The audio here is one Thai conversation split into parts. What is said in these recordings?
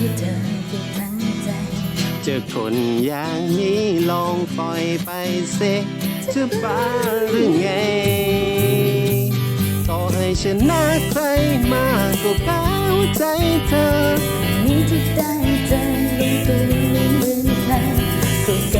เราให้เธอไปทั้งใจ เจอคนอย่างนี้ลองปล่อยไปเสจะบ้าหรือไง ต่อให้ชนะใครมาก็แพ้หัวใจเธอ นี้ที่ได้เจอลงตัวไม่เหมือนใครก็กั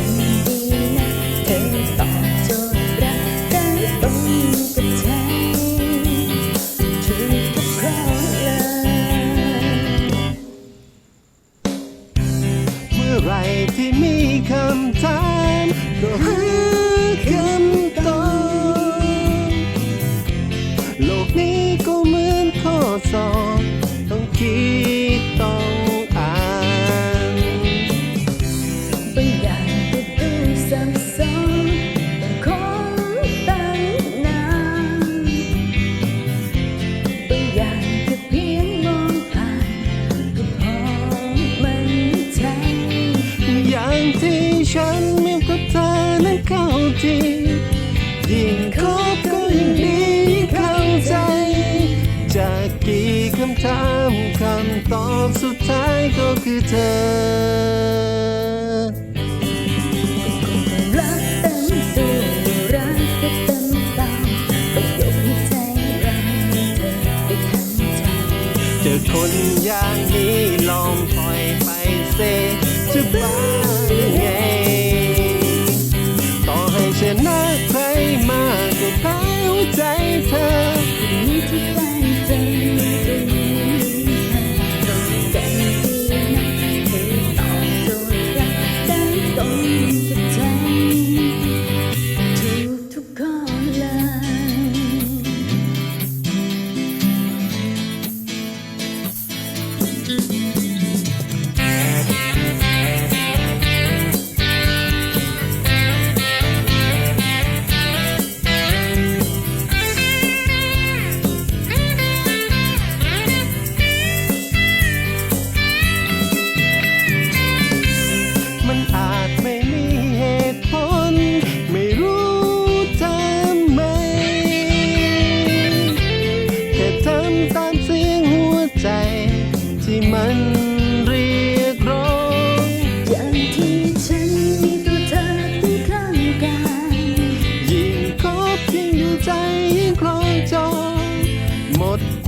สอบต้องคิดต้องอ่านบางอย่างก็ดูซับซ้อนต้องค้นตั้งนานบางอย่างแค่เพียงมองผ่านก็พอมันใจอย่างที่ฉันมีกับเธอนั้นเข้าใจยิ่งคบ กี่คำถามคำตอบสุดท้ายก็คือเธอรักเต็มตัวรักก็เต็มเตาต้องยกใจเราเธอไปทั้งใจเจอคนอย่างนี้ลองปล่อยไปเซจะบ้า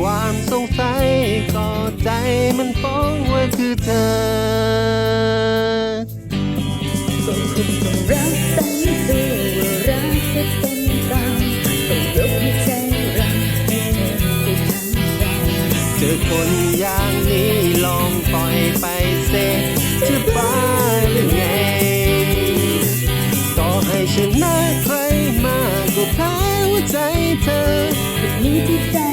ความสงสัยก็ใจมันฟ้องว่าคือเธอก็คงต้องรักเต็มตัวรักเธอเต็มตาต้องยกให้ใจเราให้เธอไปทั้งใจเจอคนอย่างนี้ลองปล่อยไปเสจะบ้าหรือไงต่อให้ชนะใครมาก็แพ้หัวใจเธอวันนี้ที่ได้เจ